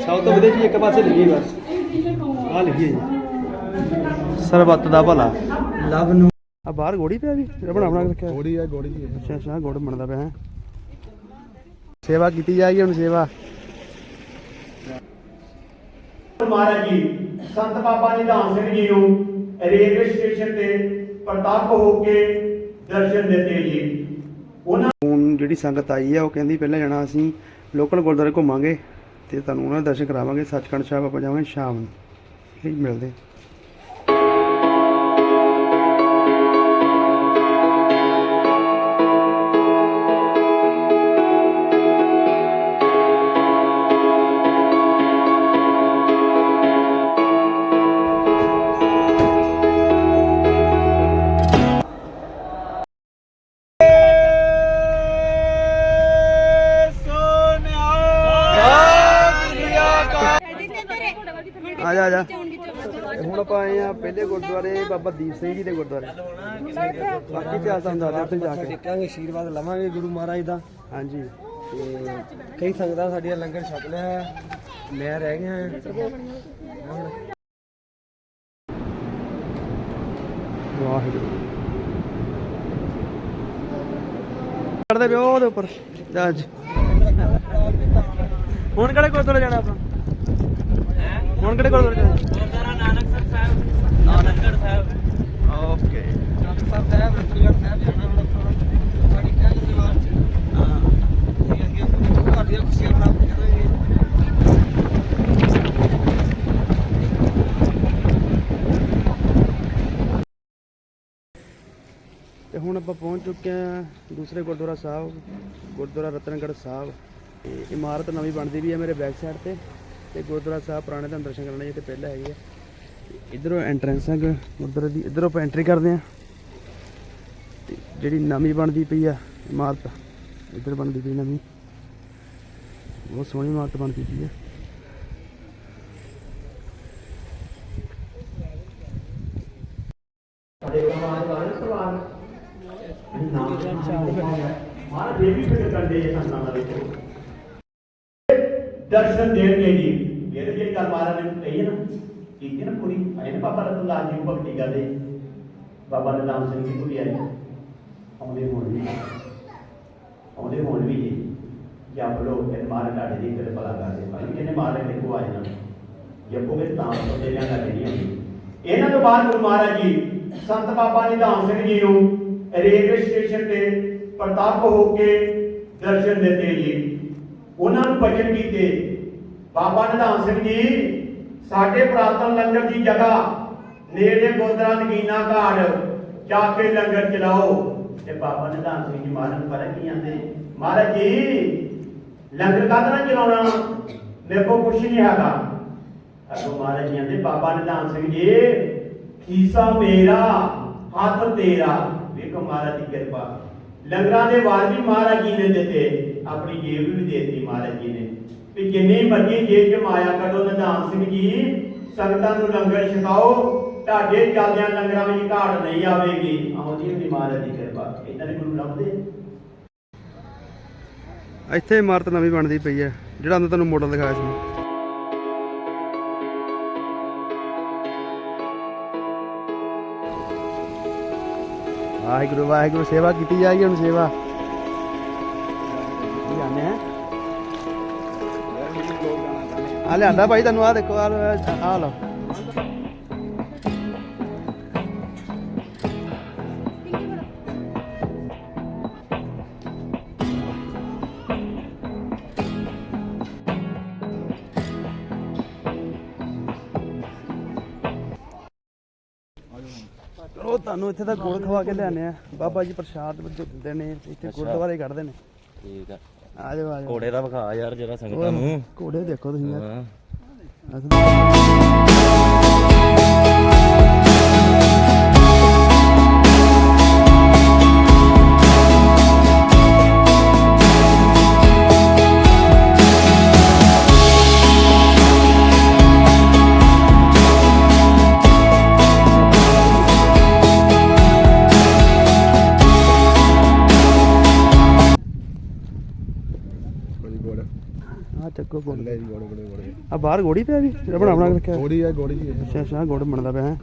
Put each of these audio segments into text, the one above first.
ਸਭ ਤੋਂ ਵਧੀਆ ਚੀਜ਼ ਇੱਕ ਪਾਸੇ ਲਿਖੀ ਬਸ। ਆ ਲਿਖੀ ਸਰਬੱਤ ਦਾ ਭਲਾ। ਲਵ ਨੂੰ। ਆ ਬਾਹਰ ਗੋੜੀ ਪਿਆ ਵੀ ਰਬਣਾ ਬਣਾ ਕੇ ਰੱਖਿਆ। ਗੋੜੀ ਆ ਗੋੜੀ ਜੀ। ਅੱਛਾ ਅੱਛਾ ਗੁੜ ਬਣਦਾ ਪਿਆ ਹੈ। ਸੇਵਾ ਕੀਤੀ ਜਾਏਗੀ ਹੁਣ ਸੇਵਾ। ਮਹਾਰਾਜ ਜੀ ਸੰਤ ਬਾਬਾ ਨਿਧਾਨ ਸਿੰਘ ਜੀ ਨੂੰ ਰੇਲਵੇ ਸਟੇਸ਼ਨ ਤੇ ਪ੍ਰਤਾਪ ਹੋ ਕੇ ਦਰਸ਼ਨ ਦਿੱਤੇ ਜੀ। ਉਹਨਾਂ ਹੁਣ ਜਿਹੜੀ ਸੰਗਤ ਆਈ ਹੈ ਉਹ ਕਹਿੰਦੀ ਪਹਿਲਾਂ ਜਾਣਾ ਅਸੀਂ ਲੋਕਲ ਗੁਰਦੁਆਰੇ ਘੁੰਮਾਂਗੇ। ਤੇ ਤੁਹਾਨੂੰ ਉਹਨਾਂ ਦੇ ਦਰਸ਼ਨ ਕਰਾਵਾਂਗੇ ਸੱਚਖੰਡ ਸਾਹਿਬ ਆਪਾਂ ਜਾਵਾਂਗੇ ਸ਼ਾਮ ਨੂੰ। ਠੀਕ ਹੈ ਜੀ, ਮਿਲਦੇ ਗੁਰਦੁਆਰੇ ਬਾਬਾ ਦੀਪ ਸਿੰਘ ਜੀ ਦੇ ਗੁਰਦੁਆਰੇ। ਬਾਕੀ ਇਤਿਹਾਸ ਤੁਹਾਨੂੰ ਦੱਸਦੇ ਉੱਥੇ ਜਾ ਕੇ। ਟੇਕਾਂਗੇ ਆਸ਼ੀਰਵਾਦ ਲਵਾਂਗੇ ਗੁਰੂ ਮਹਾਰਾਜ ਦਾ। ਹਾਂਜੀ। ਤੇ ਕਈ ਸੰਗਤਾਂ ਸਾਡੀਆਂ ਲੰਗਰ ਛਕ ਲਿਆ ਹੈ। ਮੈਂ ਰਹਿ ਗਿਆ ਹਾਂ। ਵਾਹਿਗੁਰੂ। ਕਰਦੇ ਪਿਓ ਉਹਦੇ ਉੱਪਰ ਜਾ ਅੱਜ ਹੁਣ ਕਿਹੜੇ ਗੁਰਦੁਆਰੇ ਜਾਣਾ ਆਪਾਂ? ਹੁਣ ਕਿਹੜੇ ਗੁਰਦੁਆਰੇ ਜਾਣਾ? ਸਾਹਿਬ ਨਾਨਕਗੜ੍ਹ ਸਾਹਿਬ। ਓਕੇ। ਸਾਹਿਬ ਸਾਹਿਬ ਰਤਨਗੜ੍ਹ ਸਾਹਿਬ ਜਾਣਾ ਹੁਣ ਆਪਾਂ ਸਾਡੀ ਕਹਿਣ ਦੀ ਵਾਰ ਚ। ਹਾਂ ਅਸੀਂ ਅੱਗੇ ਤੁਹਾਡੀਆਂ ਖੁਸ਼ੀਆਂ ਪ੍ਰਾਪਤ ਕਰਾਂਗੇ। ਤੇ ਹੁਣ ਆਪਾਂ ਪਹੁੰਚ ਚੁੱਕੇ ਹਾਂ ਦੂਸਰੇ ਗੁਰਦੁਆਰਾ ਸਾਹਿਬ ਗੁਰਦੁਆਰਾ ਰਤਨਗੜ੍ਹ ਸਾਹਿਬ। ਇਹ ਇਮਾਰਤ ਨਵੀਂ ਬਣਦੀ ਵੀ ਹੈ ਮੇਰੇ ਬੈਕ ਸਾਈਡ ਤੇ। ਤੇ ਗੁਰਦੁਆਰਾ ਸਾਹਿਬ ਪੁਰਾਣੇ ਦਾ ਦਰਸ਼ਨ ਕਰਨੇ ਜਿਹੜੇ ਪਹਿਲਾਂ ਹੈਗੇ ਆ। ਤੇ ਇਧਰੋਂ ਐਂਟਰੈਂਸ ਹੈ ਗੁਰਦੁਆਰੇ ਦੀ, ਇਧਰੋਂ ਆਪਾਂ ਐਂਟਰੀ ਕਰਦੇ ਹਾਂ ਜਿਹੜੀ ਨਵੀਂ ਬਣਦੀ ਪਈ ਆ ਇਮਾਰਤ, ਇਧਰ ਬਣਦੀ ਪਈ ਨਵੀਂ। ਬਹੁਤ ਸੋਹਣੀ ਇਮਾਰਤ ਬਣਦੀ ਪਈ ਆ। ਸਾਡੇ ਕਮਾਲ ਵਾਲੇ ਸਵਾਲ ਮਹਾਰਾਜ ਇਹ ਵੀ ਫਿਕਰ ਕਰਦੇ ਆ ਸੰਤਾਂ ਦਾ ਕੀਤੀ ਨਾ ਪੂਰੀ? ਆਏ ਬਾਬਾ ਰਤਨਲਾਲ ਜੀ ਨੂੰ ਭਗਤੀ ਕਰਦੇ ਬਾਬਾ ਨਿਧਾਨ ਸਿੰਘ ਜੀ ਪੂਰੀ ਆਈ। ਆਉਂਦੇ ਹੋਣ ਵੀ ਆਉਂਦੇ ਹੋਣ ਵੀ ਜਪ ਲੋ ਕਿ ਮਹਾਰਾਜ ਲਾੜੇ ਦੀ ਕਿਰਪਾ ਭਲਾ ਕਰਦੇ ਭਾਈ ਜਿਹਨੇ ਮਹਾਰਾਜ ਦੇ ਕੋ ਆਏ ਨਾ ਜਪੋਗੇ ਤਾਂ ਤੋਂ ਦੇ ਗੱਲ ਨਹੀਂ ਹੁੰਦੀ ਇਹਨਾਂ ਤੋਂ ਬਾਅਦ ਗੁਰੂ ਮਹਾਰਾਜ ਜੀ, ਸੰਤ ਬਾਬਾ ਨਿਧਾਨ ਸਿੰਘ ਜੀ ਨੂੰ ਰੇਲਵੇ ਸਟੇਸ਼ਨ ਤੇ ਪ੍ਰਤਾਪ ਹੋ ਕੇ ਦਰਸ਼ਨ ਦਿੱਤੇ ਜੀ। ਉਹਨਾਂ ਨੂੰ ਭਜਨ ਕੀਤੇ। ਬਾਬਾ ਨਿਧਾਨ ਸਿੰਘ ਜੀ ਸਾਡੇ ਪ੍ਰਾਤਨ ਲੰਗਰ ਦੀ ਜਗ੍ਹਾ ਨੇੜੇ ਗੁਰਦੁਆਰਾ ਨਗੀਨਾ ਘਾਟ, ਜਾ ਕੇ ਲੰਗਰ ਚਲਾਓ। ਤੇ ਬਾਬਾ ਨਿਧਾਨ ਸਿੰਘ ਜੀ ਮਹਾਰਾਜ ਨੂੰ ਪਤਾ ਕੀ ਆਂਦੇ? ਮਹਾਰਾਜ ਜੀ, ਲੰਗਰ ਕਾਹਦੇ ਨਾਲ ਚਲਾਉਣਾ? ਮੇਰੇ ਕੋਲ ਕੁਛ ਨਹੀਂ ਹੈਗਾ। ਅਗੋ ਮਹਾਰਾਜ ਜੀ ਕਹਿੰਦੇ ਬਾਬਾ ਨਿਧਾਨ ਸਿੰਘ ਜੀ, ਖੀਸਾ ਮੇਰਾ, ਹੱਥ ਤੇਰਾ। ਵੇਖੋ ਮਹਾਰਾਜ ਦੀ ਕਿਰਪਾ। ਲੰਗਰਾਂ ਦੇ ਵਾਰ ਵੀ ਮਹਾਰਾਜ ਜੀ ਨੇ ਦਿੱਤੇ, ਆਪਣੀ ਜੇਬ ਵੀ ਦੇਤੀ ਮਹਾਰਾਜ ਜੀ ਨੇ। ਵੀ ਜਿੰਨੀ ਮਰਜ਼ੀ ਜੇਬ ਚ ਮਾਇਆ ਨਿਧਾਨ ਸਿੰਘ ਜੀ। ਸੰਗਤਾਂ ਨੂੰ ਲੰਗਰ ਛਕਾਓ। ਤੁਹਾਡੇ ਚੱਲਦਿਆਂ ਲੰਗਰਾਂ ਵਿੱਚ ਘਾਟ ਨਹੀਂ ਆਵੇਗੀ। ਆਉਂਦੀ ਹੁੰਦੀ ਮਹਾਰਾਜ ਦੀ ਕਿਰਪਾ। ਇਦਾਂ ਦੇ ਗੁਰੂ ਲੱਭਦੇ। ਇੱਥੇ ਇਮਾਰਤ ਨਵੀਂ ਬਣਦੀ ਪਈ ਹੈ, ਜਿਹੜਾ ਅੰਦਰ ਤੁਹਾਨੂੰ ਮਾਡਲ ਦਿਖਾਇਆ ਸੀ। ਵਾਹਿਗੁਰੂ ਵਾਹਿਗੁਰੂ, ਸੇਵਾ ਕੀਤੀ ਜਾਏਗੀ ਹੁਣ ਸੇਵਾ। ਜਾਣੇ ਆ? ਆ ਲਿਆਂਦਾ ਭਾਈ ਤੁਹਾਨੂੰ ਆ ਦੇਖੋ ਆ ਆ ਲਓ। ਉਹ ਤੁਹਾਨੂੰ ਇੱਥੇ ਦਾ ਗੁੜ ਖਵਾ ਕੇ ਲਿਆਨੇ ਆ। ਬਾਬਾ ਜੀ ਪ੍ਰਸ਼ਾਦ ਵਜੋਂ ਦਿੰਦੇ ਨੇ ਇੱਥੇ ਗੁਰਦੁਆਰੇ ਕੱਢਦੇ ਨੇ। ਠੀਕ ਆ। ਆ ਜਾਓ ਆ ਜਾਓ। ਘੋੜੇ ਦਾ ਵਿਖਾ ਯਾਰ ਜਰਾ ਸੰਗਤਾਂ ਨੂੰ। ਘੋੜੇ ਦੇਖੋ ਤੁਸੀਂ ਯਾਰ। ਅਸਲ- ਬਾਹਰ ਗੋੜੀ ਪਿਆ ਵੀ ਜਿਹੜਾ ਬਣਾ ਬਣਾ ਕੇ ਰੱਖਿਆ। ਗੋੜੀ ਹੈ ਗੋੜੀ ਜੀ ਅੱਛਾ ਅੱਛਾ ਗੁੜ ਬਣਦਾ ਪਿਆ ਹੈ।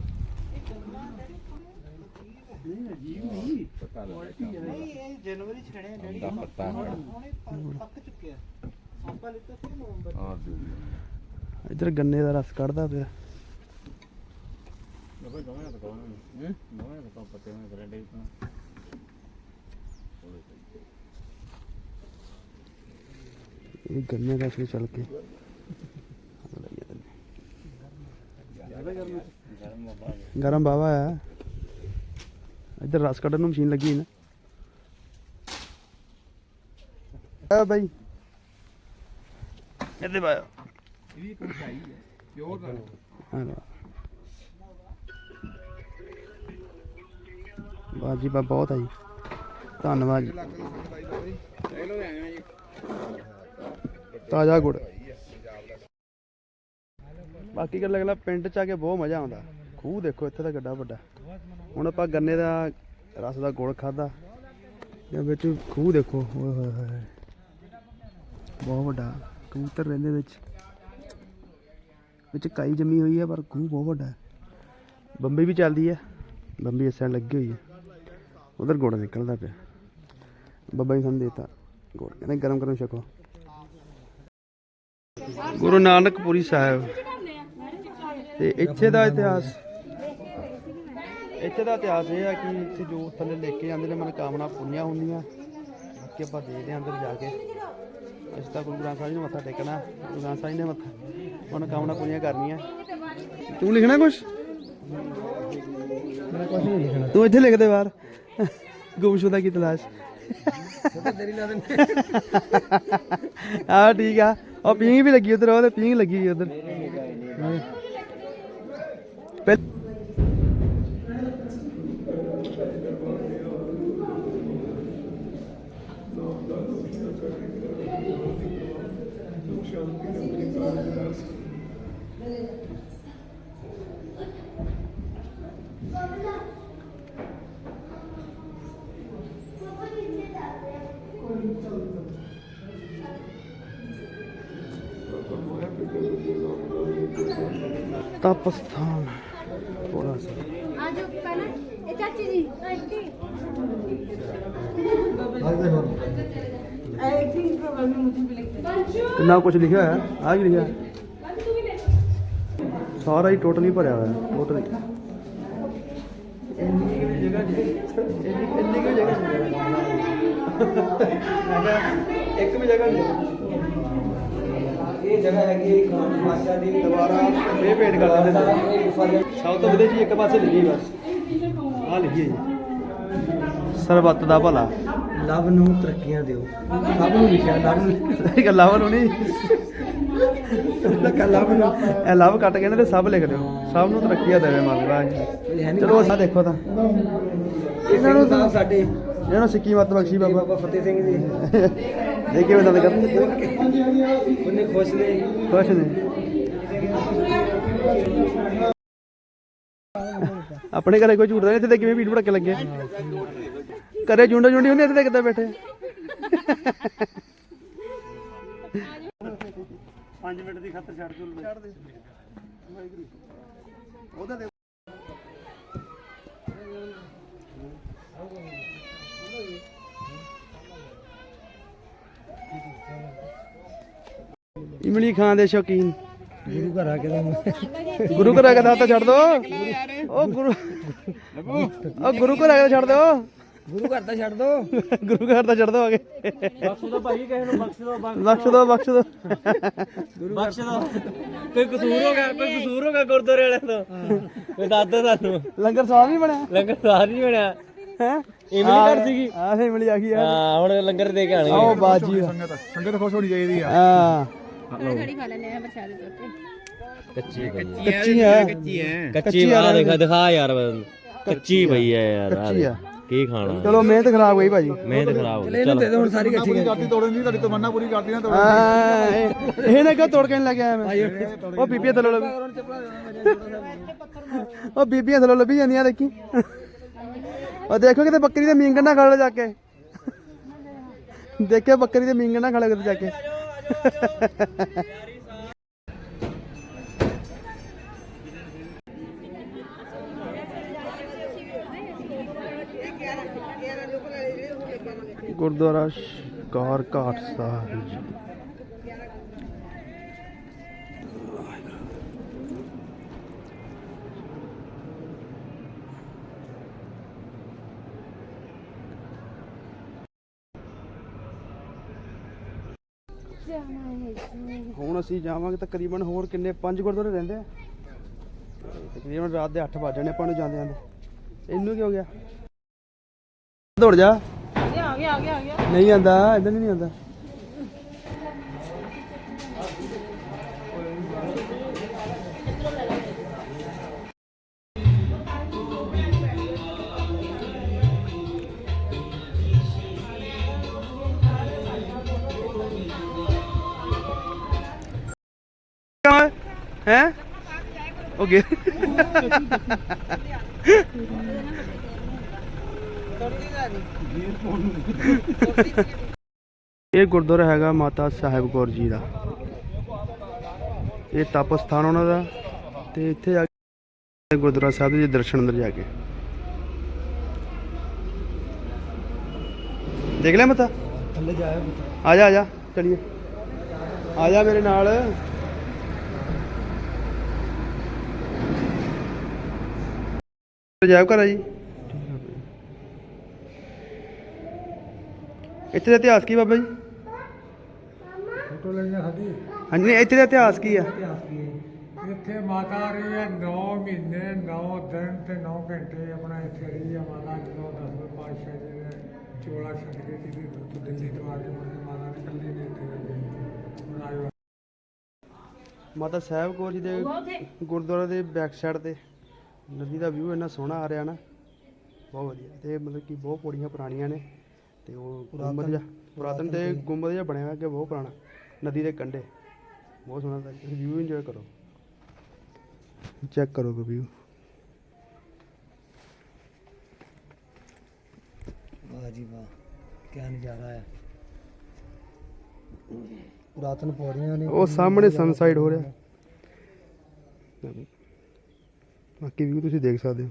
ਇੱਧਰ ਗੰਨੇ ਦਾ ਰਸ ਕੱਢਦਾ ਪਿਆ। ਇਹ ਗੰਨੇ ਦਾ ਸੀ ਚੱਲ ਕੇ। ਗਰਮ ਬਾਵਾ ਆ ਇੱਧਰ ਰਸ ਕੱਢਣ ਨੂੰ ਮਸ਼ੀਨ ਲੱਗੀ ਨਾ। ਆ ਬਾਈ। ਇਹਦੇ ਬਾਇਆ ਇਹ ਵੀ ਕੋਈ ਹੈ ਪਿਓਰ ਦਾ ਹਾਂ ਬਾਜੀ ਬਾ ਬਹੁਤ ਆ ਜੀ। ਧੰਨਵਾਦ ਜੀ। ਤਾਜ਼ਾ ਗੁੜ। ਬਾਕੀ ਗੱਲ ਅਗਲਾ ਪਿੰਡ ਚ ਆ ਕੇ ਬਹੁਤ ਮਜ਼ਾ ਆਉਂਦਾ। ਖੂਹ ਦੇਖੋ ਇੱਥੇ ਤਾਂ ਗੱਡਾ ਵੱਡਾ। ਹੁਣ ਆਪਾਂ ਗੰਨੇ ਦਾ, ਰਸ ਦਾ ਗੁੜ ਖਾਦਾ ਜਾਂ ਵਿੱਚ ਖੂਹ ਦੇਖੋ, ਓਏ ਹੋਏ ਹੋਏ ਬਹੁਤ ਵੱਡਾ, ਕਬੂਤਰ ਰਹਿੰਦੇ ਵਿੱਚ। ਵਿੱਚ ਕਾਈ ਜੰਮੀ ਹੋਈ ਹੈ ਪਰ ਖੂਹ ਬਹੁਤ ਵੱਡਾ ਹੈ। ਬੰਬੀ ਵੀ ਚੱਲਦੀ ਹੈ ਬੰਬੀ ਇਸ ਸਾਈਡ ਲੱਗੀ ਹੋਈ ਹੈ ਉਧਰ ਗੁੜ ਨਿਕਲਦਾ ਪਿਆ। ਬੱਬਾ ਜੀ ਸਾਨੂੰ ਦੇਤਾ ਗੁੜ। ਕਹਿੰਦੇ ਗਰਮ ਗਰਮ ਛਕੋ। ਗੁਰੂ ਨਾਨਕ ਪੁਰੀ ਸਾਹਿਬ। ਤੇ ਇੱਥੇ ਦਾ ਇਤਿਹਾਸ ਇੱਥੇ ਦਾ ਇਤਿਹਾਸ ਇਹ ਹੈ ਕਿ ਇੱਥੇ ਜੋ ਥੱਲੇ ਲੈ ਕੇ ਜਾਂਦੇ ਨੇ ਮਨੋਕਾਮਨਾ ਪੂਰੀਆਂ ਹੁੰਦੀਆਂ ਕਿ ਆਪਾਂ ਦੇਖਦੇ ਹਾਂ ਅੰਦਰ ਜਾ ਕੇ। ਇਸ ਤਾਂ ਗੁਰੂ ਗ੍ਰੰਥ ਸਾਹਿਬ ਨੂੰ ਮੱਥਾ ਟੇਕਣਾ ਗੁਰੂ ਗ੍ਰੰਥ ਸਾਹਿਬ ਨੇ ਮੱਥਾ ਮਨੋਕਾਮਨਾ ਪੂਰੀਆਂ ਕਰਨੀਆਂ। ਤੂੰ ਲਿਖਣਾ ਕੁਛ? ਮੈਂ ਕੁਝ ਨਹੀਂ ਲਿਖਣਾ। ਤੂੰ ਇੱਥੇ ਲਿਖ ਦੇ ਬਾਹਰ। ਗੁੰਮਸ਼ੁਦਾ ਕੀ ਤਲਾਸ਼। ਆ ਠੀਕ ਆ। ਉਹ ਪੀਂਗ ਵੀ ਲੱਗੀ ਉਧਰ ਉਹ ਤੇ ਪੀਂਗ ਲੱਗੀ ਉਧਰ। ਤਪ ਸਥਾਨ ਕਿੰਨਾ ਕੁਝ ਲਿਖਿਆ ਹੋਇਆ, ਆ ਕੀ ਲਿਖਿਆ? ਸਾਰਾ ਹੀ ਟੋਟਲੀ ਭਰਿਆ ਹੋਇਆ, ਟੋਟਲੀ। ਇੰਨੀ ਕਿ ਜਗ੍ਹਾ ਜੀ ਇੰਨੀ ਇੰਨੀ ਕਿ ਜਗ੍ਹਾ ਇੱਕ ਵੀ ਜਗ੍ਹਾ ਨਹੀਂ ਇਹ ਜਗ੍ਹਾ ਹੈਗੀ ਹੈ ਖਾਨ ਮਾਸ਼ਾ ਦੀ ਦੁਬਾਰਾ ਇਹ ਭੇਟ ਕਰ ਦਿੰਦੇ ਸਭ ਤੋਂ ਵਧੀਆ ਚੀਜ਼ ਇੱਕ ਪਾਸੇ ਲਿਖੀ ਬਸ। ਆ ਲਿਖੀ ਹੈ ਜੀ। ਸਰਬੱਤ ਦਾ ਭਲਾ। ਲਵ ਨੂੰ ਤਰੱਕੀਆਂ ਦਿਓ। ਸਭ ਨੂੰ ਲਿਖਿਆ ਲਵ ਨੂੰ ਇਹ ਗੱਲਾਂ ਨੂੰ ਨਹੀਂ। ਲੱਗਾ ਲਵ ਨੂੰ। ਇਹ ਲਵ ਕੱਟ ਕੇ ਨਾ ਤੇ ਸਭ ਲਿਖ ਦਿਓ। ਸਭ ਨੂੰ ਤਰੱਕੀਆਂ ਦੇਵੇ ਮਾਲਵਾ ਚਲੋ ਅਸਾਂ ਦੇਖੋ ਤਾਂ। ਇਹਨਾਂ ਨੂੰ ਸਾਹਿਬ ਸਾਡੇ ਇਹਨਾਂ ਨੂੰ ਸਿੱਕੀ ਮੱਤ ਬਖਸ਼ੀ ਬਾਬਾ। ਫਤਿਹ ਸਿੰਘ ਜੀ। ਇਹ ਕਿਵੇਂ ਦੰਦ ਕਰਨ ਉਹਨੇ ਖੁਸ਼ ਨੇ। ਕੁਛ ਨਹੀਂ ਆਪਣੇ ਘਰੇ ਕੋਈ ਝੂਠਦਾ ਨਹੀਂ ਇੱਥੇ ਤੇ ਕਿਵੇਂ ਭੀੜ ਭੜਕੇ ਲੱਗੇ? ਘਰੇ ਜੁੰਡਾ ਜੁੰਡੀ ਹੁੰਦੀ ਇੱਥੇ ਕਿੱਦਾਂ ਬੈਠੇ? 5 ਮਿੰਟ ਦੀ ਖਾਤਰ ਛੱਡ ਦੋ ਛੱਡ ਦੇ। ਉਹਦਾ ਦੇ ਇਮਲੀ ਖਾਨ ਦੇ ਸ਼ੌਕੀਨ। ਗੁਰੂ ਘਰ ਆ ਕੇ ਤਾਂ ਗੁਰੂ ਘਰ ਆ ਕੇ ਤਾਂ ਛੱਡ ਦੋ। ਉਹ ਗੁਰੂ ਉਹ ਗੁਰੂ ਘਰ ਆ ਕੇ ਛੱਡ ਦੋ ਗੁਰੂ ਘਰ ਦਾ ਛੱਡ ਦੋ। ਗੁਰੂ ਘਰ ਦਾ ਛੱਡ ਦੋ ਆਗੇ ਬਖਸ਼ ਦੋ ਭਾਈ ਕਿਸੇ ਨੂੰ ਬਖਸ਼ ਦੋ ਬਖਸ਼ ਦੋ ਬਖਸ਼ ਦੋ। ਕੋਈ ਕਸੂਰ ਹੋ ਕੋਈ ਕਸੂਰ ਹੋ ਗੁਰਦੁਆਰੇ ਵਾਲਿਆਂ ਤੋਂ? ਕੋਈ ਦੱਸਦਾ ਸਾਨੂੰ। ਲੰਗਰ ਸਵਾਦ ਨਹੀਂ ਬਣਿਆ? ਲੰਗਰ ਸਵਾਦ ਨਹੀਂ ਬਣਿਆ। ਹੈ ਇਮਲੀ ਘਰ ਸੀਗੀ। ਹਾਂ ਸੇ ਇਮਲੀ ਆ ਗਈ ਹਾਂ ਹੁਣ ਲੰਗਰ ਦੇ ਕੇ ਆਣਗੇ ਆਓ ਬਾਜੀ ਸੰਗਤ ਸੰਗਤ ਖੁਸ਼ ਹੋਣੀ ਚਾਹੀਦੀ ਆ। ਹਾਂ। ਖੜੀ ਖਾ ਲੈਣੇ ਆ? ਬਚਾ ਦੇ ਕੱਚੀ ਕੱਚੀ ਹੈ ਕੱਚੀ ਹੈ ਕੱਚੀ ਆ ਦਿਖਾ ਦਿਖਾ ਯਾਰ। ਕੱਚੀ ਪਈ ਹੈ ਯਾਰ ਕੱਚੀ ਆ। ਕੀ ਖਾਣਾ? ਚਲੋ ਮਿਹਨਤ ਖਰਾਬ ਗਈ ਭਾਜੀ। ਮਿਹਨਤ ਖਰਾਬ ਹੋ ਗਈ। ਦੇ ਹੁਣ ਸਾਰੀ ਇਕੱਠੀ ਕਰਤੀ ਤੋੜਨ ਦੀ ਤੁਹਾਡੀ ਤਮੰਨਾ ਪੂਰੀ ਕਰਤੀ ਨਾ ਹਾਂ, ਇਹ- ਨਾ ਕਿਉਂ ਤੋੜ ਕੇ ਲੈ ਕੇ ਆਇਆ ਮੈਂ। ਉਹ ਬੀਬੀਆਂ ਥੱਲੋਂ ਲੱਭੀ। ਉਹ ਬੀਬੀਆਂ ਥੱਲੋਂ ਲੱਭੀ ਜਾਂਦੀਆਂ ਦੇਖੀ। ਉਹ ਦੇਖੋ ਕਿਤੇ ਬੱਕਰੀ ਦੇ ਮੀਂਗਣ ਨਾ ਖਾ ਲਓ ਜਾ ਕੇ। ਦੇਖਿਓ ਬੱਕਰੀ ਦੇ ਮੀਂਗਣ ਨਾ ਖਾ ਲਓ ਕਿਤੇ ਜਾ ਕੇ। ਗੁਰਦੁਆਰਾ ਸ਼ਿਕਾਰ ਘਾਟ ਸਾਹਿਬ ਜੀ। ਹੁਣ ਅਸੀਂ ਜਾਵਾਂਗੇ ਤਕਰੀਬਨ ਹੋਰ ਕਿੰਨੇ, ਪੰਜ ਗੁਰਦੁਆਰੇ ਰਹਿੰਦੇ ਆ? ਤਕਰੀਬਨ ਰਾਤ ਦੇ 8 ਵਜੇ ਨੇ ਆਪਾਂ ਨੂੰ ਜਾਂਦੇ ਜਾਂਦੇ ਇਹਨੂੰ ਕੀ ਹੋ ਗਿਆ? ਦੌੜ ਜਾ। ਗਿਆ ਆ ਗਿਆ ਆ ਗਿਆ। ਨਹੀਂ ਆਂਦਾ ਇਦਾਂ ਨਹੀਂ ਆਂਦਾ। ਹੈ? ਓਕੇ ਇਹ ਗੁਰਦੁਆਰਾ ਹੈਗਾ ਮਾਤਾ ਸਾਹਿਬ ਕੌਰ ਜੀ ਦਾ। ਇਹ ਤਪ ਸਥਾਨ ਉਹਨਾਂ ਦਾ ਤੇ ਇੱਥੇ ਆ ਕੇ ਗੁਰਦੁਆਰਾ ਸਾਹਿਬ ਦੇ ਦਰਸ਼ਨ ਅੰਦਰ ਜਾ ਕੇ। ਦੇਖ ਲਿਆ ਮਤਾ? ਥੱਲੇ ਜਾਇਆ ਆ ਜਾ ਆ ਜਾ ਚਲਿਏ। ਆ ਜਾ ਮੇਰੇ ਨਾਲ। ਜਾਇਬ ਕਰਾ ਜੀ। ਇੱਥੇ ਦਾ ਇਤਿਹਾਸ ਕੀ ਬਾਬਾ ਜੀ? ਫੋਟੋ ਲੈਣਾ ਸਾਡੀ? ਹਾਂਜੀ ਨਹੀਂ ਇੱਥੇ ਦਾ ਇਤਿਹਾਸ ਕੀ ਆ? ਇਤਿਹਾਸ ਕੀ ਹੈ ਇੱਥੇ ਮਾਤਾ ਰਹੀ ਹੈ 9 ਮਹੀਨੇ 9 ਦਿਨ ਤੇ 9 ਘੰਟੇ ਆਪਣਾ ਇੱਥੇ ਰਹੀ ਹੈ ਮਾਤਾ ਜਦੋਂ ਦਸਵੇਂ ਪਾਤਸ਼ਾਹ ਜੀ ਨੇ ਚੋਲਾ ਛੱਡ ਕੇ ਜਿਹਦੇ ਤੋਂ ਦਿੱਲੀ ਤੋਂ ਆ ਕੇ ਮੁੜ ਕੇ ਮਾਤਾ ਨੇ ਇਕੱਲੀ ਨੇ ਇੱਥੇ ਰਹੀ ਹੁਣ ਆਇਓ ਮਾਤਾ ਸਾਹਿਬ ਕੌਰ ਜੀ ਦੇ ਗੁਰਦੁਆਰੇ ਦੇ ਬੈਕ ਸਾਈਡ ਤੇ ਨਦੀ ਦਾ ਵਿਊ ਇੰਨਾ ਸੋਹਣਾ ਆ ਰਿਹਾ ਨਾ ਬਹੁਤ ਵਧੀਆ। ਤੇ ਮਤਲਬ ਕਿ ਬਹੁਤ ਪੌੜੀਆਂ ਪੁਰਾਣੀਆਂ ਨੇ। ਤੇ ਉਹ ਗੁੰਬਦ ਜਿਹਾ ਪੁਰਾਤਨ ਤੇ ਗੁੰਬਦ ਜਿਹਾ ਬਣਿਆ ਹੋਇਆ ਕਿ ਬਹੁਤ ਪੁਰਾਣਾ ਨਦੀ ਦੇ ਕੰਢੇ। ਬਹੁਤ ਸੋਹਣਾ ਲੱਗਦਾ ਤੁਸੀਂ ਵਿਊ ਇੰਜੋਏ ਕਰੋ। ਚੈੱਕ ਕਰੋ ਵਿਊ ਵਾਹ ਜੀ ਵਾਹ ਕੀ ਨਜ਼ਾਰਾ ਹੈ। ਪੁਰਾਤਨ ਪੌੜੀਆਂ ਨੇ ਉਹ ਸਾਹਮਣੇ ਸਨਸਾਈਡ ਹੋ ਰਿਹਾ। ਬਾਕੀ ਵਿਊ ਤੁਸੀਂ ਦੇਖ ਸਕਦੇ ਹੋ।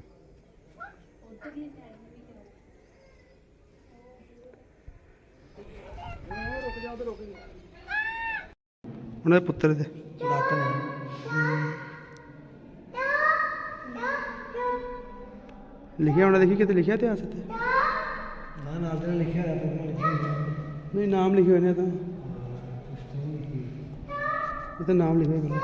ਉਹਨਾਂ ਦੇ ਪੁੱਤਰ ਦੇ। ਪੁਰਾਤਨ ਹੈ ਲਿਖਿਆ ਹੋਣਾ ਦੇਖੀ ਕਿਤੇ ਲਿਖਿਆ ਇਤਿਹਾਸ ਇੱਥੇ? ਨਾ ਨਾਲ ਲਿਖਿਆ ਹੋਇਆ ਤੇ ਲਿਖਿਆ ਹੋਇਆ ਨਹੀਂ ਨਾਮ ਲਿਖੇ ਹੋਏ ਨੇ ਤਾਂ। ਇਹ ਤਾਂ ਨਾਮ ਲਿਖੇ ਹੋਏ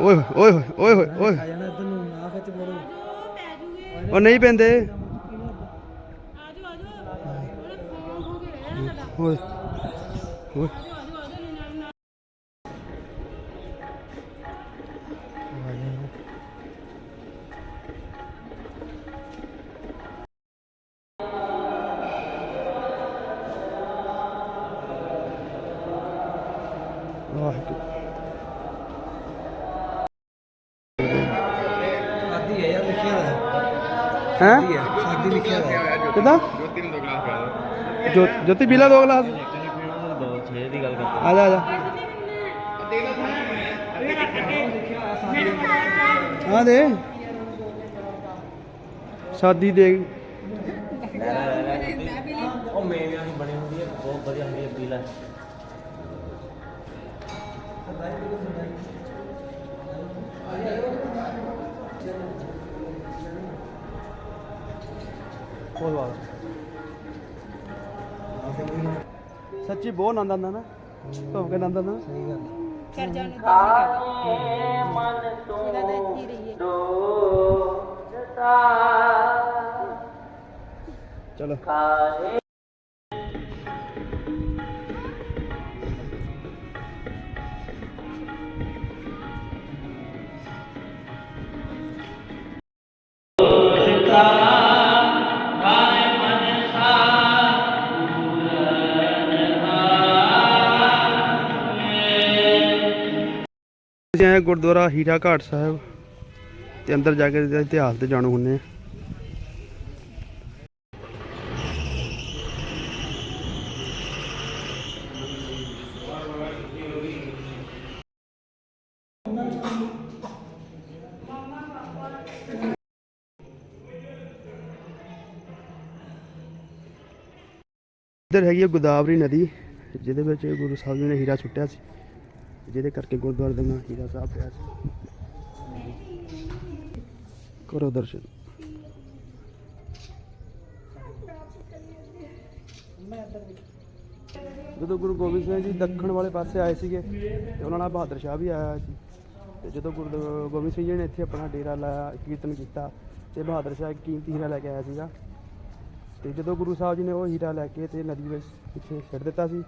ਓਏ ਹੋਏ, ਓਏ ਹੋਏ, ਓਏ ਹੋਏ ਓਏ। ਆ ਜਾਣਾ ਇੱਧਰ ਨੂੰ ਨਾ ਵਿੱਚ ਬੋਲੋ ਉਹ ਨਹੀਂ ਪੈਂਦੇ। ਓਏ ਓਏ। ਵਾਹਿਗੁਰੂ। ਸਾਦੀ ਹੈ ਯਾਰ ਲਿਖਿਆ ਹੋਇਆ। ਹੈ? ਸਾਦੀ ਹੈ ਸਾਦੀ ਲਿਖਿਆ ਹੋਇਆ। ਕਿਦਾਂ? ਜੋ ਜੋਤੀ ਪੀਲਾ ਦੋ ਗਲਾਸ। ਦੋ ਛੇ ਦੀ ਗੱਲ ਕਰਦੇ ਆ ਜਾ ਆ ਜਾ। ਆ ਦੇ। ਸ਼ਾਦੀ ਦੇ। ਉਹ ਮੇਵਿਆਂ ਦੀ ਬਣੀ ਹੁੰਦੀ ਹੈ ਬਹੁਤ ਵਧੀਆ ਹੁੰਦੀ ਹੈ ਪੀਲਾ ਬਾਤ ਸੱਚੀ ਬਹੁਤ ਆਨੰਦ ਆਉਂਦਾ ਨਾ। ਧੋ ਕੇ ਆਨੰਦ ਆਉਂਦਾ ਸਹੀ ਗੱਲ ਜਾਣ ਨੂੰ ਮਨ ਤੋਂ ਹੀ ਅਸੀਂ ਆਏ ਗੁਰਦੁਆਰਾ ਹੀਰਾ ਘਾਟ ਸਾਹਿਬ ਤੇ ਅੰਦਰ ਜਾ ਕੇ ਇਤਿਹਾਸ ਤੇ ਜਾਣੂ ਹੁੰਨੇ ਆ ਇੱਧਰ ਹੈਗੀ ਹੈ ਗੋਦਾਵਰੀ ਨਦੀ, ਜਿਹਦੇ ਵਿੱਚ ਗੁਰੂ ਸਾਹਿਬ ਜੀ ਨੇ ਹੀਰਾ ਸੁੱਟਿਆ ਸੀ। ਜਿਹਦੇ ਕਰਕੇ ਗੁਰਦੁਆਰੇ ਦਾ ਨਾਂ ਹੀਰਾ ਸਾਹਿਬ ਪਿਆ ਸੀ। ਕਰੋ ਦਰਸ਼ਨ। ਜਦੋਂ ਗੁਰੂ ਗੋਬਿੰਦ ਸਿੰਘ ਜੀ ਦੱਖਣ ਵਾਲੇ ਪਾਸੇ ਆਏ ਸੀਗੇ, ਤੇ ਉਹਨਾਂ ਨਾਲ ਬਹਾਦਰ ਸ਼ਾਹ ਵੀ ਆਇਆ ਸੀ। ਤੇ ਜਦੋਂ ਗੁਰੂ ਗੋਬਿੰਦ ਸਿੰਘ ਜੀ ਨੇ ਇੱਥੇ ਆਪਣਾ ਡੇਰਾ ਲਾਇਆ, ਕੀਰਤਨ ਕੀਤਾ, ਤੇ ਬਹਾਦਰ ਸ਼ਾਹ ਇੱਕ ਕੀਮਤੀ ਹੀਰਾ ਲੈ ਕੇ ਆਇਆ ਸੀਗਾ। ਤੇ ਜਦੋਂ ਗੁਰੂ ਸਾਹਿਬ ਜੀ ਨੇ ਉਹ ਹੀਰਾ ਲੈ ਕੇ ਤੇ ਨਦੀ ਵਿੱਚ ਪਿੱਛੇ ਛੱਡ ਦਿੱਤਾ ਸੀ,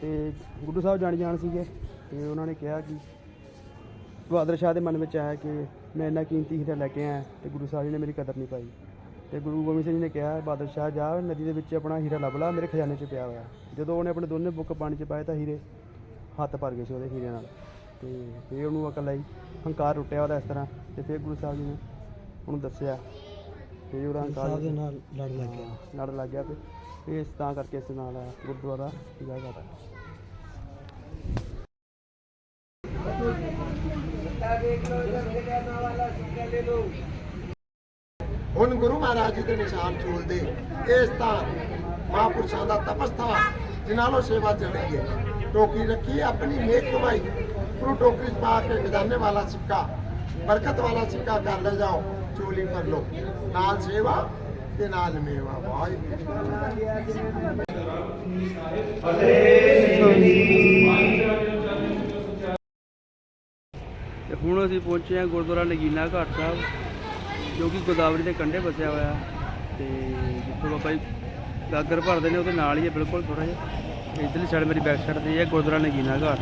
ਤੇ ਗੁਰੂ ਸਾਹਿਬ ਜਾਣ ਜਾਣ ਸੀਗੇ। ਤੇ ਉਹਨਾਂ ਨੇ ਕਿਹਾ ਕਿ ਬਹਾਦਰ ਸ਼ਾਹ ਦੇ ਮਨ ਵਿੱਚ ਆਇਆ ਕਿ ਮੈਂ ਇੰਨਾ ਕੀਮਤੀ ਹੀਰਾ ਲੈ ਕੇ ਆਇਆ ਤੇ ਗੁਰੂ ਸਾਹਿਬ ਜੀ ਨੇ ਮੇਰੀ ਕਦਰ ਨਹੀਂ ਪਾਈ। ਤੇ ਗੁਰੂ ਗੋਬਿੰਦ ਸਿੰਘ ਜੀ ਨੇ ਕਿਹਾ ਬਹਾਦਰ ਸ਼ਾਹ ਜਾ ਨਦੀ ਦੇ ਵਿੱਚ ਆਪਣਾ ਹੀਰਾ ਲੱਭ ਲਾ ਮੇਰੇ ਖਜ਼ਾਨੇ 'ਚ ਪਿਆ ਹੋਇਆ। ਜਦੋਂ ਉਹਨੇ ਆਪਣੇ ਦੋਨੇ ਬੁੱਕ ਪਾਣੀ 'ਚ ਪਾਏ ਤਾਂ ਹੀਰੇ ਹੱਥ ਭਰ ਗਏ ਸੀ ਉਹਦੇ ਹੀਰੇ ਨਾਲ। ਤੇ ਫਿਰ ਉਹਨੂੰ ਅਕਲ ਆਈ ਹੰਕਾਰ ਟੁੱਟਿਆ ਉਹਦਾ ਇਸ ਤਰ੍ਹਾਂ। ਤੇ ਫਿਰ ਗੁਰੂ ਸਾਹਿਬ ਜੀ ਨੇ ਉਹਨੂੰ ਦੱਸਿਆ ਤੇ ਉਹਦਾ ਹੰਕਾਰ ਦੇ ਨਾਲ ਲੜ ਲੱਗ ਗਿਆ। ਲੜ ਲੱਗ ਗਿਆ ਤੇ ਇਸ ਤਾਂ ਕਰਕੇ ਇਸ ਨਾਲ ਗੁਰਦੁਆਰਾ ਸੀਗਾ ਸਾਡਾ ਹੁਣ ਗੁਰੂ ਮਹਾਰਾਜ ਜੀ ਦੇ ਨਿਸ਼ਾਨ ਝੂਲਦੇ ਇਹ ਸਥਾਨ ਮਹਾਂਪੁਰਸ਼ਾਂ ਦਾ ਤਪਸਥਾਨ ਜਿਨ੍ਹਾਂ ਨੂੰ ਸੇਵਾ ਚੱਲੀ ਹੈ। ਟੋਕਰੀ ਰੱਖੀ ਆਪਣੀ ਨੇਕ ਕਮਾਈ ਗੁਰੂ ਟੋਕਰੀ 'ਚ ਪਾ ਕੇ ਖਜ਼ਾਨੇ ਵਾਲਾ ਸਿੱਕਾ ਬਰਕਤ ਵਾਲਾ ਸਿੱਕਾ ਕਰ ਲੈ ਜਾਓ ਚੋਲੀ ਭਰ ਲਓ। ਨਾਲ ਸੇਵਾ ਤੇ ਨਾਲ ਮੇਵਾ। ਵਾਹਿਗੁਰੂ ਤੇ ਹੁਣ ਅਸੀਂ ਪਹੁੰਚੇ ਹਾਂ ਗੁਰਦੁਆਰਾ ਨਗੀਨਾ ਘਾਟ ਸਾਹਿਬ, ਜੋ ਕਿ ਗੋਦਾਵਰੀ ਦੇ ਕੰਢੇ ਵਸਿਆ ਹੋਇਆ ਤੇ ਜਿੱਥੋਂ ਬਾਬਾ ਜੀ ਗਾਗਰ ਭਰਦੇ ਨੇ, ਉਹਦੇ ਨਾਲ ਹੀ ਹੈ ਬਿਲਕੁਲ ਥੋੜਾ ਜਿਹਾ। ਇਧਰਲੀ ਸਾਈਡ ਮੇਰੀ ਬੈਕ ਸਾਈਡ ਤੇ ਹੈ ਗੁਰਦੁਆਰਾ ਨਗੀਨਾ ਘਾਟ।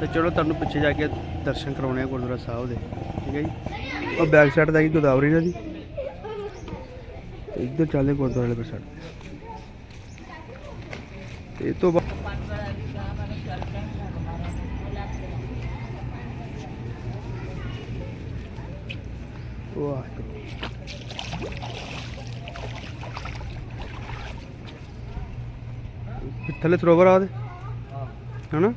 ਤੇ ਚਲੋ ਤੁਹਾਨੂੰ ਪਿੱਛੇ ਜਾ ਕੇ ਦਰਸ਼ਨ ਕਰਾਉਣੇ ਆ ਗੁਰਦੁਆਰਾ ਸਾਹਿਬ ਦੇ। ਠੀਕ ਹੈ ਜੀ? ਉਹ ਬੈਕ ਸਾਈਡ ਤੇ ਹੈਗੀ ਗੋਦਾਵਰੀ ਦਾ ਜੀ। ਇੱਧਰ ਚੱਲਦੇ ਗੁਰਦੁਆਰੇ ਵਾਲੇ ਸਾਈਡ ਤੇ ਇਹ ਤੋਂ ਬਾਅਦ ਵਾਹਿਗੁਰੂ ਥੱਲੇ ਸਰੋਵਰ ਆ ਦੇ ਹਨਾ?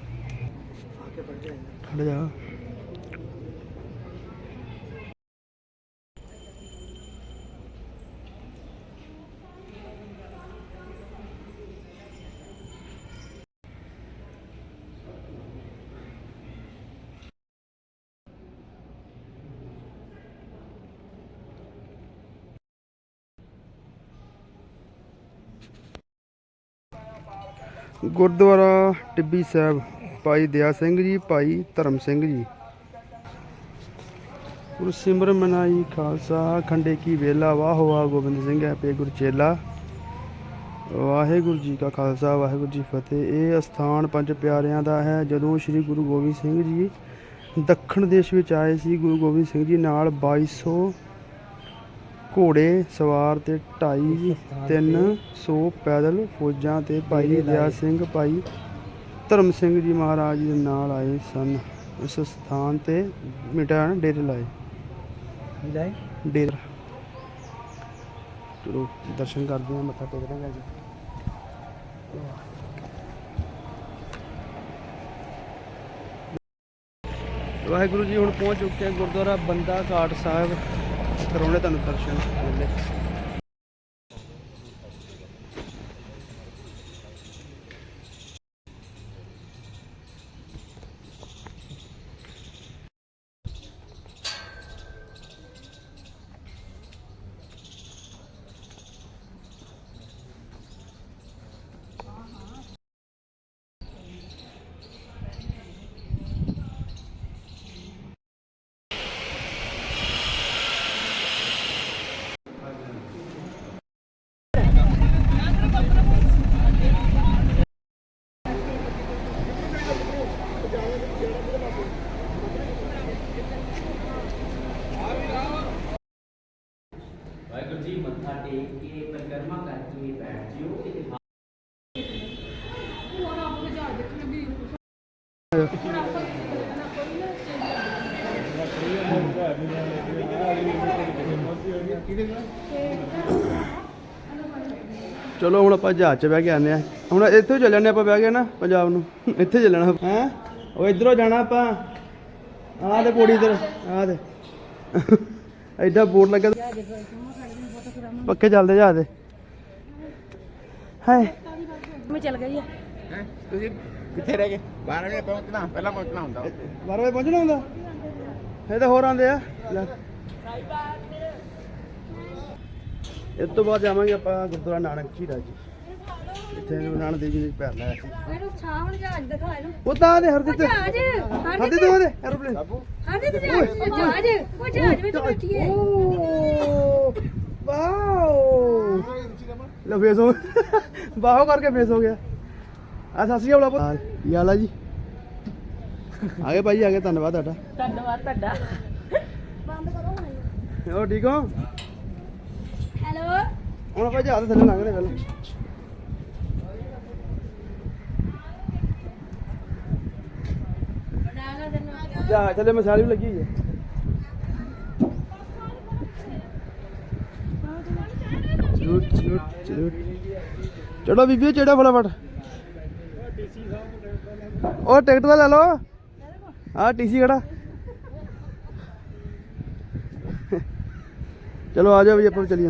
ਖੜ ਜਾ। ਗੁਰਦੁਆਰਾ ਟਿੱਬੀ ਸਾਹਿਬ, ਭਾਈ ਦਇਆ ਸਿੰਘ ਜੀ, ਭਾਈ ਧਰਮ ਸਿੰਘ ਜੀ। ਗੁਰੂ ਸਿਮਰਨ ਮਨਾਈ ਖਾਲਸਾ, ਖੰਡੇ ਕੀ ਵੇਲਾ, ਵਾਹ ਵਾਹ ਗੋਬਿੰਦ ਸਿੰਘ ਹੈ ਪੇ ਗੁਰ ਚੇਲਾ। ਵਾਹਿਗੁਰੂ ਜੀ ਕਾ ਖਾਲਸਾ, ਵਾਹਿਗੁਰੂ ਜੀ ਫਤਿਹ। ਇਹ ਅਸਥਾਨ ਪੰਜ ਪਿਆਰਿਆਂ ਦਾ ਹੈ। ਜਦੋਂ ਸ੍ਰੀ ਗੁਰੂ ਗੋਬਿੰਦ ਸਿੰਘ ਜੀ ਦੱਖਣ ਦੇਸ਼ ਵਿੱਚ ਆਏ ਸੀ, ਗੁਰੂ ਗੋਬਿੰਦ ਸਿੰਘ ਜੀ ਨਾਲ 2200 ਘੋੜੇ ਸਵਾਰ ਤੇ 2.5 300 ਪੈਦਲ ਫੌਜਾਂ ਤੇ ਭਾਈ ਦਇਆ ਸਿੰਘ ਭਾਈ ਧਰਮ ਸਿੰਘ ਜੀ ਮਹਾਰਾਜ ਦੇ ਨਾਲ ਆਏ ਸਨ। ਇਸ ਸਥਾਨ ਤੇ ਮਿਟਾਣ ਡੇਰੇ ਲਾਏ। ਕੀ ਲਾਏ? ਡੇਰਾ। ਚਲੋ ਦਰਸ਼ਨ ਕਰਦੇ ਹਾਂ ਮੱਥਾ ਟੇਕਦੇ ਹਾਂ ਜੀ। ਵਾਹਿਗੁਰੂ ਜੀ ਹੁਣ ਪਹੁੰਚ ਚੁੱਕੇ ਹਾਂ ਗੁਰਦੁਆਰਾ ਬੰਦਾ ਘਾਟ ਸਾਹਿਬ। ਕਰਾਉਣੇ ਤੁਹਾਨੂੰ ਦਰਸ਼ਨ ਮੇਲੇ ਵਾਹਿਗੁਰੂ ਜੀ ਮੱਥਾ ਟੇਕ ਕੇ ਪਰਿਕਰਮਾ ਕਰਕੇ ਬੈਠ ਜਿਓ ਇਤਿਹਾਸ ਚਲੋ ਹੁਣ ਆਪਾਂ ਜਹਾਜ਼ 'ਚ ਬਹਿ ਕੇ ਆਨੇ ਆ ਹੁਣ ਇੱਥੋਂ ਚੱਲ ਜਾਂਦੇ ਆਪਾਂ ਬਹਿ ਕੇ ਨਾ ਪੰਜਾਬ ਨੂੰ। ਇੱਥੇ ਚੱਲਣਾ ਹੈ? ਉਹ ਇਧਰੋਂ ਜਾਣਾ ਆਪਾਂ। ਆਹ ਤੇ ਪੌੜੀ ਇਧਰ। ਆਹ ਤੇ। ਐਡਾ ਬੋਰਡ ਲੱਗਾ। ਪੱਕੇ ਚੱਲਦੇ ਜਹਾਜ਼ ਦੇ ਹਾਏ। ਮੈਂ ਚੱਲ ਗਈ ਆ। ਤੁਸੀਂ ਕਿੱਥੇ ਰਹਿ ਗਏ? 12 ਵਜੇ ਪਹੁੰਚਣਾ ਪਹਿਲਾਂ ਪਹੁੰਚਣਾ ਹੁੰਦਾ। 12 ਵਜੇ ਪਹੁੰਚਣਾ ਹੁੰਦਾ? ਇਹ ਤਾਂ ਹੋਰ ਆਉਂਦੇ ਆ। ਲੈ। ਇਸ ਤੋਂ ਬਾਅਦ ਜਾਵਾਂਗੇ ਆਪਾਂ ਗੁਰਦੁਆਰਾ ਨਾਨਕ ਝੀਰਾ ਜੀ। ਇੱਥੇ ਗੁਰੂ ਨਾਨਕ ਦੇਵ ਜੀ ਦੇ ਪੈਰ ਲਾਇਆ ਸੀ। ਮੈਨੂੰ ਛਾਂ ਹੁਣ ਜਹਾਜ਼ ਦਿਖਾ ਇਹਨੂੰ। ਉਹ ਤਾਂ ਦੇ ਹਰਦੀ ਤੇ ਜਹਾਜ਼। ਹਰਦੀ ਤੇ ਉਹਦੇ ਐਰੋਪਲੇਨ ਹਾਂਜੀ ਤੇ ਜਹਾਜ਼ ਜਹਾਜ਼। ਉਹ ਜਹਾਜ਼ ਵਿੱਚ ਬੈਠੀ ਹੈ। Oh wow. ਲੈ ਫੇਸ ਹੋ ਬਾਹੋ ਕਰਕੇ ਫੇਸ ਹੋ ਗਿਆ। ਆ ਸਤਿ ਸ਼੍ਰੀ ਅਕਾਲ ਆ ਜੀ? ਆਗੇ ਭਾਈ ਆਗੇ ਧੰਨਵਾਦ ਤੁਹਾਡਾ। ਧੰਨਵਾਦ ਤੁਹਾਡਾ। ਹੋਰ ਠੀਕ ਹੋ? ਹੈਲੋ? ਹੁਣ ਆਪਾਂ ਜਹਾਜ਼ ਥੱਲੇ ਲੰਘਦੇ ਪਹਿਲਾਂ। ਜਹਾਜ਼ ਥੱਲੇ ਮਸਾਲੀ ਵੀ ਲੱਗੀ ਹੋਈ ਹੈ। ਚਲੋ ਬੀਬੀ ਚੜਾ ਫਟਾਫਟ। ਉਹ ਟਿਕਟ ਤਾਂ ਲੈ ਲਓ। ਆ ਟੀਸੀ ਖੜਾ ਚਲੋ ਆ ਜਾਓ ਵੀ ਆਪਾਂ ਚੱਲੀਏ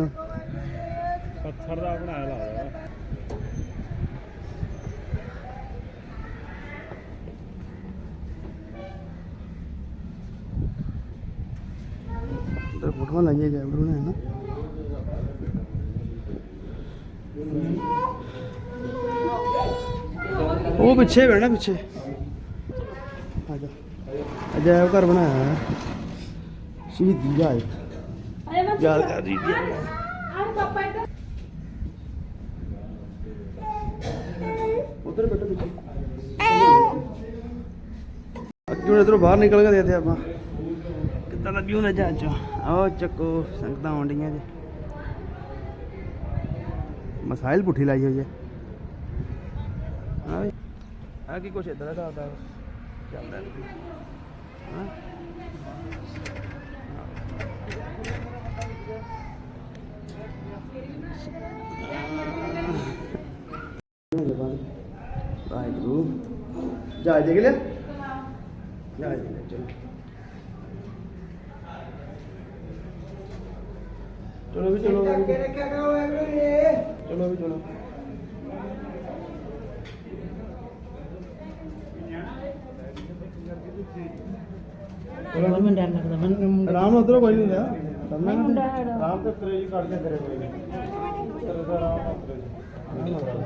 ਪੱਥਰ ਦਾ ਬਣਾਇਆ ਤੇ ਫੋਟੋਆਂ ਲਾਈਆਂ ਜਾਏ ਬਰੂ ਨੇ। ਉਹ ਪਿੱਛੇ ਬੈਣਾ ਪਿੱਛੇ। ਆ ਅਜਾਇਬ ਘਰ ਬਣਾਇਆ ਹੈ ਸ਼ਹੀਦੀ ਜਾਏ ਯਾਦ ਕਰ ਜੀ ਉਧਰ ਬੈਠੋ ਪਿੱਛੇ। ਅੱਗੇ ਹੁਣ ਇਧਰੋਂ ਬਾਹਰ ਨਿਕਲ ਕੇ ਦੇਖਦੇ ਆਪਾਂ? ਕਿੱਦਾਂ ਦਾ ਵਿਊ ਨਾ ਜਹਾਜ਼ ਚੋਂ ਆਓ ਚੱਕੋ, ਸੰਗਤਾਂ ਆਉਂਦੀਆਂ ਜੇ। ਮਸਾਇਲ ਪੁੱਠੀ ਲਾਈ ਹੋਈ ਹੈ ਹਾਂ ਕੀ ਕੁਛ ਇਦਾਂ ਦਾ ਕਰਦਾ ਚੱਲਦਾ ਨੀ। ਹਾਂ? ਵਾਹਿਗੁਰੂ। ਜਹਾਜ਼ ਦੇਖ ਲਿਆ? ਜਹਾਜ਼ ਦੇਖ ਲਿਆ ਚਲੋ। ਚਲੋ ਵੀ ਚਲੋ। ਚਲੋ ਵੀ ਚਲੋ। ਮੈਨੂੰ ਡਰ ਲੱਗਦਾ ਮੈਨੂੰ ਆਰਾਮ ਨਾਲ ਉਧਰੋਂ ਕੋਈ ਨਹੀਂ ਹੁੰਦਾ। ਕਰਨਾ ਨਾ ਆਰਾਮ ਤੇ ਕਰੇ ਜੀ ਕੱਢ ਕੇ ਕਰੇ ਕੋਈ ਨਹੀਂ। ਕਰੇ ਤਾਂ ਆਰਾਮ ਨਾਲ ਕਰੇ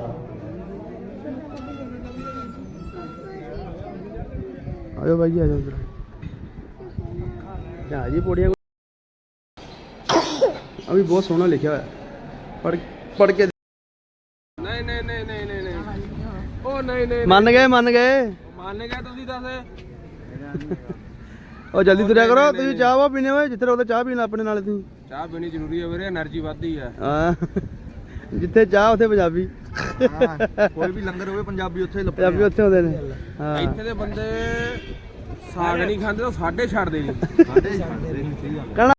ਆਜੋ ਭਾਈ ਆਜੋ ਇਧਰ। ਜਾ ਜੀ ਪੋੜੀਆਂ ਅਭੀ ਬਹੁਤ ਸੋਹਣਾ ਲਿਖਿਆ ਹੋਇਆ। ਪੜ ਪੜ ਕੇ ਨਹੀਂ ਨਹੀਂ ਨਹੀਂ ਨਹੀਂ ਨਹੀਂ ਉਹ ਨਹੀਂ ਨਹੀਂ ਮੰਨ ਗਏ ਮੰਨ ਗਏ। ਮੰਨ ਗਏ ਤੁਸੀਂ ਦੱਸ। ਉਹ ਜਲਦੀ ਤੁਰਿਆ ਕਰੋ ਤੁਸੀਂ ਚਾਹ ਵਾ ਪੀਣੇ ਹੋਏ ਜਿੱਥੇ ਉਹਦੇ ਚਾਹ ਪੀਣ ਆਪਣੇ ਨਾਲ ਤੁਸੀਂ। ਚਾਹ ਪੀਣੀ ਜ਼ਰੂਰੀ ਹੈ ਵੀਰੇ એનર્ਜੀ ਵੱਧਦੀ ਹੈ। ਹਾਂ ਜਿੱਥੇ ਚਾਹ ਉੱਥੇ ਪੰਜਾਬੀ। ਕੋਈ ਵੀ ਲੰਗਰ ਹੋਵੇ ਪੰਜਾਬੀ ਉੱਥੇ ਲੱਭਦੇ ਪੰਜਾਬੀ ਉੱਥੇ ਹੁੰਦੇ ਨੇ। ਹਾਂ। ਇੱਥੇ ਦੇ ਬੰਦੇ ਸਾਗ ਨਹੀਂ ਖਾਂਦੇ ਤਾਂ ਸਾਡੇ ਛੱਡਦੇ ਨਹੀਂ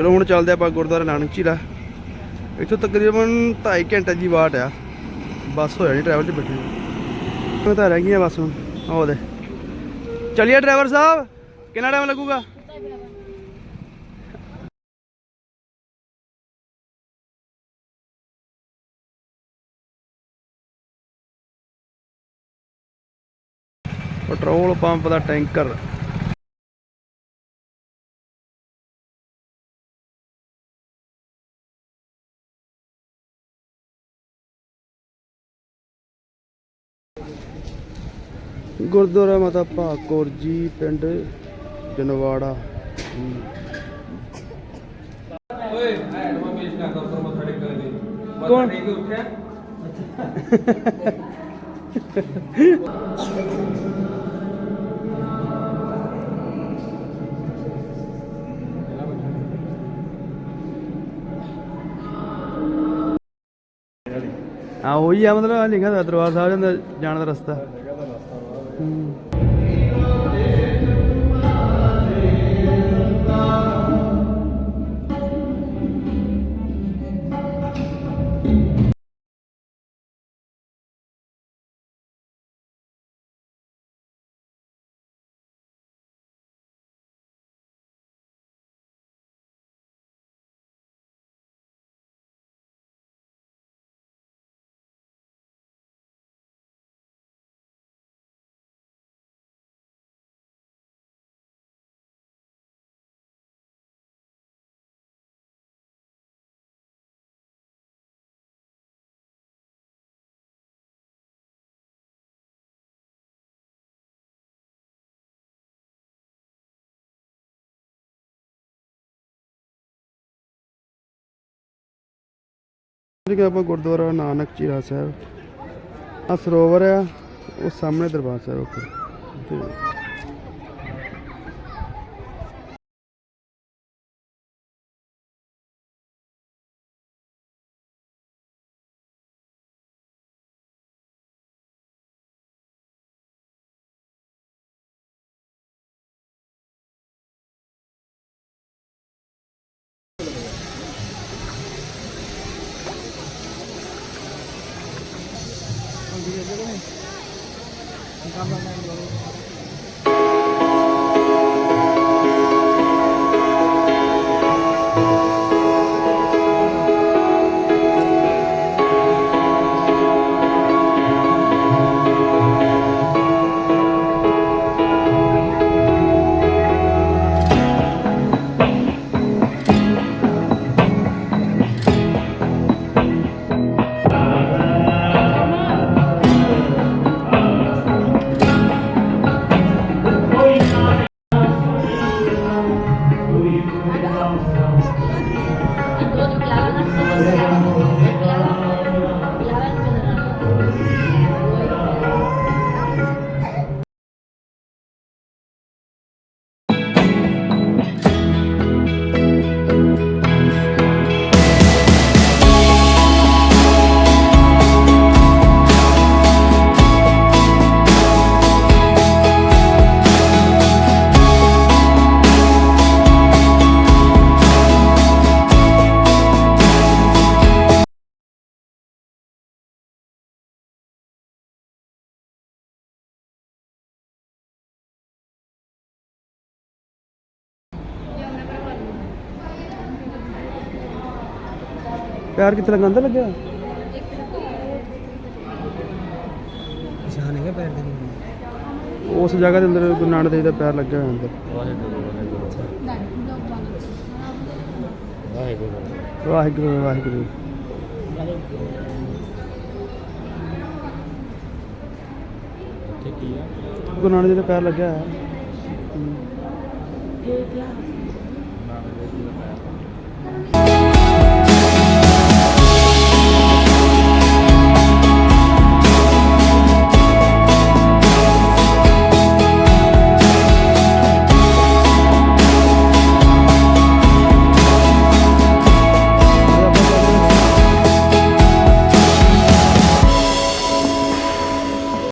ਚਲੋ ਹੁਣ ਚੱਲਦੇ ਆਪਾਂ ਗੁਰਦੁਆਰਾ ਨਾਨਕ ਝੀਰਾ ਇੱਥੋਂ ਤਕਰੀਬਨ 2.5 ਘੰਟੇ ਦੀ ਵਾਟ ਆ। ਬੱਸ ਹੋ ਜਾਣੀ ਟਰੈਵਲ 'ਚ ਬੈਠੇ ਉਹ ਤਾਂ ਰਹਿ ਗਈਆਂ ਬੱਸ ਹੁਣ। ਆਓ ਦੇ। ਚਲਿਏ ਡਰਾਈਵਰ ਸਾਹਿਬ। ਕਿੰਨਾ ਟਾਈਮ ਲੱਗੂਗਾ? ਪੈਟਰੋਲ ਪੰਪ ਦਾ ਟੈਂਕਰ। ਗੁਰਦੁਆਰਾ ਮਾਤਾ ਭਾਕੌਰ ਜੀ ਪਿੰਡ ਜਨਵਾੜਾ। ਓਏ ਪੇਸ਼ ਮੱਥਾ ਮੱਥਾ? ਟੇਕ ਕੇ ਉੱਠਿਆ ਆ ਉਹੀ ਆ ਮਤਲਬ ਆਹ ਲਿਖਿਆ ਦਰਬਾਰ ਸਾਹਿਬ ਦਾ ਜਾਣ ਦਾ ਰਸਤਾ ਹੂੰ। ਠੀਕ ਆਪਾਂ ਗੁਰਦੁਆਰਾ ਨਾਨਕ ਚੀਰਾ ਸਾਹਿਬ। ਆ ਸਰੋਵਰ ਆ ਉਹ ਸਾਹਮਣੇ ਦਰਬਾਰ ਸਾਹਿਬ ਉੱਪਰ ਪੈਰ ਕਿੱਥੇ ਲੱਗਾ ਅੰਦਰ ਲੱਗਿਆ? ਨਿਸ਼ਾਨ ਹੈਗਾ ਪੈਰ ਦੇ ਉਸ ਜਗ੍ਹਾ ਦੇ ਅੰਦਰ ਗੁਰੂ ਨਾਨਕ ਦੇਵ ਦਾ ਪੈਰ ਲੱਗਿਆ ਹੋਇਆ ਅੰਦਰ। ਵਾਹਿਗੁਰੂ ਵਾਹਿਗੁਰੂ ਗੁਰੂ ਨਾਨਕ ਦੇਵ ਦਾ ਪੈਰ ਲੱਗਿਆ ਹੋਇਆ। ਹੂੰ।